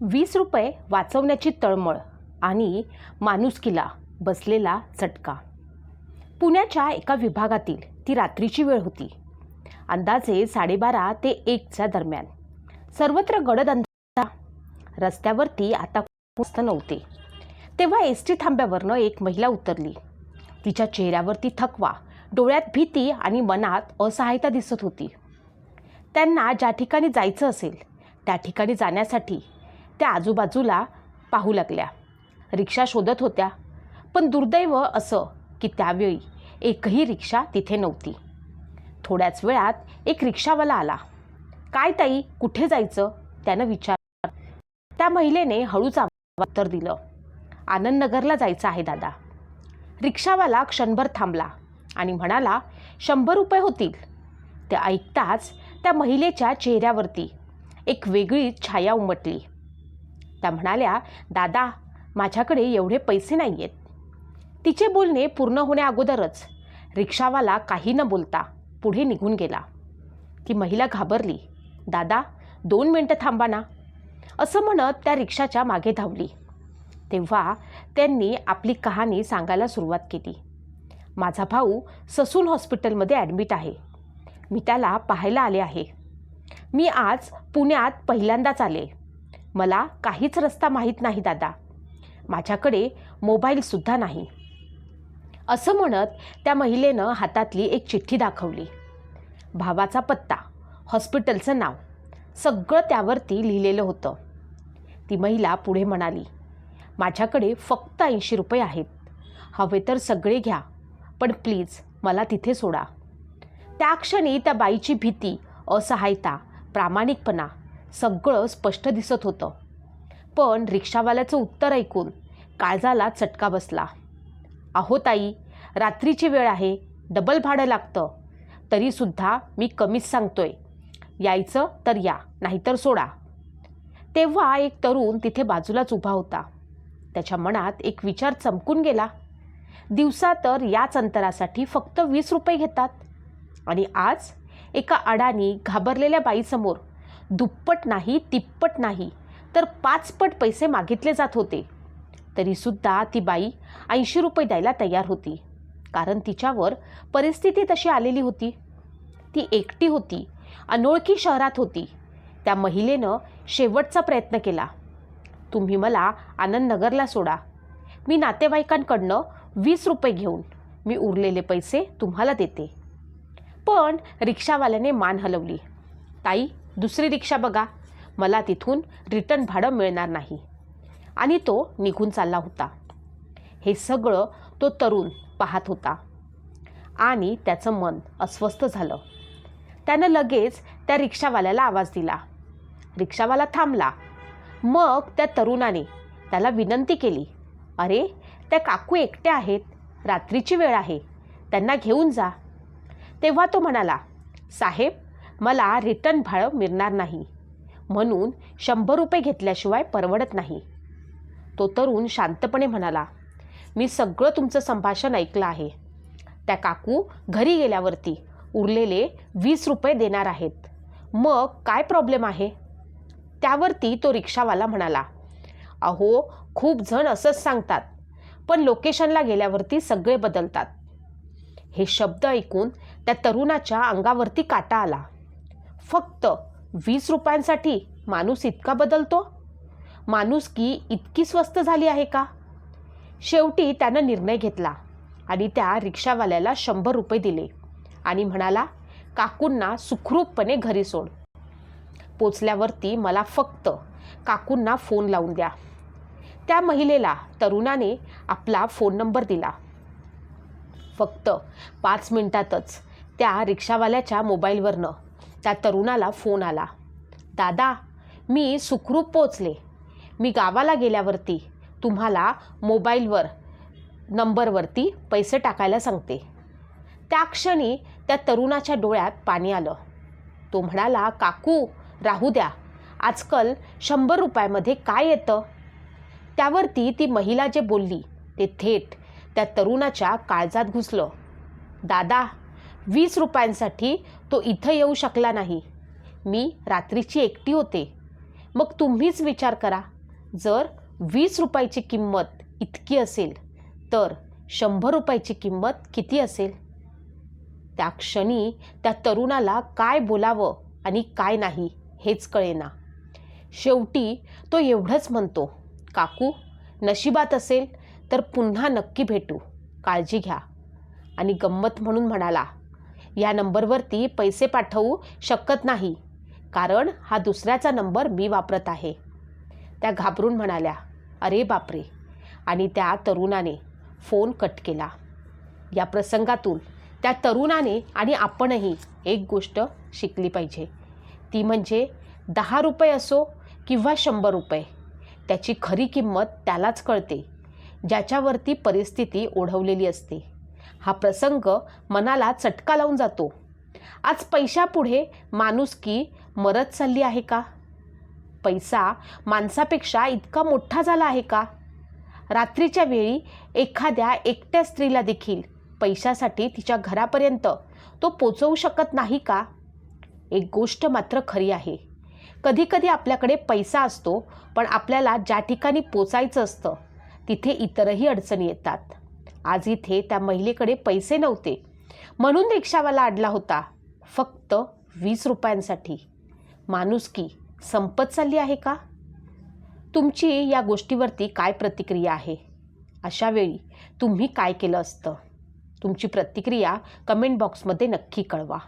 वीस रुपये वाचवण्याची तळमळ आणि माणुसकीला बसलेला चटका. पुण्याच्या एका विभागातील ती रात्रीची वेळ होती. अंदाजे साडेबारा ते एकच्या दरम्यान. सर्वत्र गडद अंधार रस्त्यावरती आता मस्त नव्हते. तेव्हा एस टी थांब्यावरनं एक महिला उतरली. तिच्या चेहऱ्यावरती थकवा डोळ्यात भीती आणि मनात असहायता दिसत होती. त्यांना ज्या ठिकाणी जायचं असेल त्या ठिकाणी जाण्यासाठी त्या आजूबाजूला पाहू लागल्या. रिक्षा शोधत होत्या पण दुर्दैव असं की त्यावेळी एकही रिक्षा तिथे नव्हती. थोड्याच वेळात एक रिक्षावाला आला. काय ताई कुठे जायचं? त्यानं विचार त्या महिलेने हळूच उत्तर दिलं आनंदनगरला जायचं आहे दादा. रिक्षावाला क्षणभर थांबला आणि म्हणाला शंभर रुपये होतील. ते ऐकताच त्या महिलेच्या चेहऱ्यावरती एक वेगळी छाया उमटली. त्या म्हणाल्या दादा माझ्याकडे एवढे पैसे नाही आहेत तिचे बोलणे पूर्ण होण्याअगोदरच रिक्षावाला काही न बोलता पुढे निघून गेला. ती महिला घाबरली. दादा दोन मिनटं थांबा ना. असं म्हणत त्या रिक्षाच्या मागे धावली. तेव्हा त्यांनी आपली कहाणी सांगायला सुरुवात केली. माझा भाऊ ससून हॉस्पिटलमध्ये ॲडमिट आहे. मी त्याला पाहायला आले आहे. मी आज पुण्यात पहिल्यांदाच आले. मला काहीच रस्ता माहीत नाही दादा. माझ्याकडे मोबाईलसुद्धा नाही. असं म्हणत त्या महिलेनं हातातली एक चिठ्ठी दाखवली. भावाचा पत्ता हॉस्पिटलचं नाव सगळं त्यावरती लिहिलेलं होतं. ती महिला पुढे म्हणाली माझ्याकडे फक्त ऐंशी रुपये आहेत. हवे तर सगळे घ्या पण प्लीज मला तिथे सोडा. त्या क्षणी त्या बाईची भीती असहायता प्रामाणिकपणा सगळं स्पष्ट दिसत होतं. पण रिक्षावाल्याचं उत्तर ऐकून काळजाला चटका बसला. अहो ताई रात्रीची वेळ आहे. डबल भाडं लागतं. तरीसुद्धा मी कमीच सांगतोय. यायचं तर या नाहीतर सोडा. तेव्हा एक तरुण तिथे बाजूलाच उभा होता. त्याच्या मनात एक विचार चमकून गेला. दिवसा तर याच अंतरासाठी फक्त वीस रुपये घेतात. आणि आज एका अडाणी घाबरलेल्या बाईसमोर दुप्पट नाही तिप्पट नाही. तर पाचपट पैसे मागितले जात होते. तरीसुद्धा ती बाई ऐंशी रुपये द्यायला तयार होती. कारण तिच्यावर परिस्थिती तशी आलेली होती. ती एकटी होती अनोळखी शहरात होती. त्या महिलेनं शेवटचा प्रयत्न केला. तुम्ही मला आनंदनगरला सोडा. मी नातेवाईकांकडनं वीस रुपये घेऊन मी उरलेले पैसे तुम्हाला देते. पण रिक्षावाल्याने मान हलवली. ताई दुसरी रिक्षा बघा. मला तिथून रिटर्न भाडं मिळणार नाही. आणि तो निघून चालला होता. हे सगळं तो तरुण पाहत होता. आणि त्याचं मन अस्वस्थ झालं. त्यानं लगेच त्या रिक्षावाल्याला आवाज दिला. रिक्षावाला थांबला. मग त्या तरुणाने त्याला विनंती केली. अरे त्या काकू एकट्या आहेत. रात्रीची वेळ आहे. त्यांना घेऊन जा. तेव्हा तो म्हणाला साहेब मला रिटर्न भाडं मिळणार नाही. म्हणून शंभर रुपये घेतल्याशिवाय परवडत नाही. तो तरुण शांतपणे म्हणाला मी सगळं तुमचं संभाषण ऐकलं आहे. त्या काकू घरी गेल्यावरती उरलेले वीस रुपये देणार आहेत. मग काय प्रॉब्लेम आहे? त्यावरती तो रिक्षावाला म्हणाला अहो खूप जण असंच सांगतात पण लोकेशनला गेल्यावरती सगळे बदलतात. हे शब्द ऐकून त्या तरुणाच्या अंगावरती काटा आला. फक्त वीस रुपयांसाठी माणूस इतका बदलतो? माणूस की इतकी स्वस्त झाली आहे का? शेवटी त्यानं निर्णय घेतला आणि त्या रिक्षावाल्याला शंभर रुपये दिले आणि म्हणाला काकूंना सुखरूपपणे घरी सोड. पोचल्यावरती मला फक्त काकूंना फोन लावून द्या. त्या महिलेला तरुणाने आपला फोन नंबर दिला. फक्त पाच मिनिटातच त्या रिक्षावाल्याच्या मोबाईलवरनं त्या तरुणाला फोन आला. दादा मी सुखरूप पोचले. मी गावाला गेल्यावरती तुम्हाला मोबाईलवर नंबरवरती पैसे टाकायला सांगते. त्या क्षणी त्या तरुणाच्या डोळ्यात पाणी आलं. तो म्हणाला काकू राहू द्या. आजकाल शंभर रुपयामध्ये काय येतं? त्यावरती ती महिला जे बोलली ते थेट त्या तरुणाच्या काळजात घुसलं. दादा वीस रुपयांसाठी तो इथं येऊ शकला नाही. मी रात्रीची एकटी होते. मग तुम्हीच विचार करा. जर वीस रुपयाची किंमत इतकी असेल तर शंभर रुपयाची किंमत किती असेल? त्या क्षणी त्या तरुणाला काय बोलावं आणि काय नाही हेच कळेना. शेवटी तो एवढंच म्हणतो काकू नशिबात असेल तर पुन्हा नक्की भेटू. काळजी घ्या. आणि गंमत म्हणून म्हणाला या नंबरवरती पैसे पाठवू शकत नाही. कारण हा दुसऱ्याचा नंबर मी वापरत आहे. त्या घाबरून म्हणाल्या अरे बापरे! आणि त्या तरुणाने फोन कट केला. या प्रसंगातून त्या तरुणाने आणि आपणही एक गोष्ट शिकली पाहिजे. ती म्हणजे दहा रुपये असो किंवा शंभर रुपये. त्याची खरी किंमत त्यालाच कळते. ज्याच्यावरती परिस्थिती ओढवलेली असते. हा प्रसंग मनाला चटका लावून जातो. आज पैशापुढे माणुसकी मरत चालली आहे का? पैसा माणसापेक्षा इतका मोठा झाला आहे का? रात्रीच्या वेळी एखाद्या एकट्या स्त्रीला देखील पैशासाठी तिच्या घरापर्यंत तो पोचवू शकत नाही का? एक गोष्ट मात्र खरी आहे. कधीकधी आपल्याकडे पैसा असतो पण आपल्याला ज्या ठिकाणी पोचायचं असतं तिथे इतरही अडचणी येतात. आज इथे त्या महिलेकडे पैसे नव्हते. म्हणून रिक्षावाला अडला होता. फक्त वीस रुपयांसाठी. माणुसकी संपत चालली आहे का? तुमची या गोष्टीवरती काय प्रतिक्रिया आहे? अशा वेळी तुम्ही काय केलं असतं? तुमची प्रतिक्रिया कमेंट बॉक्समध्ये नक्की कळवा.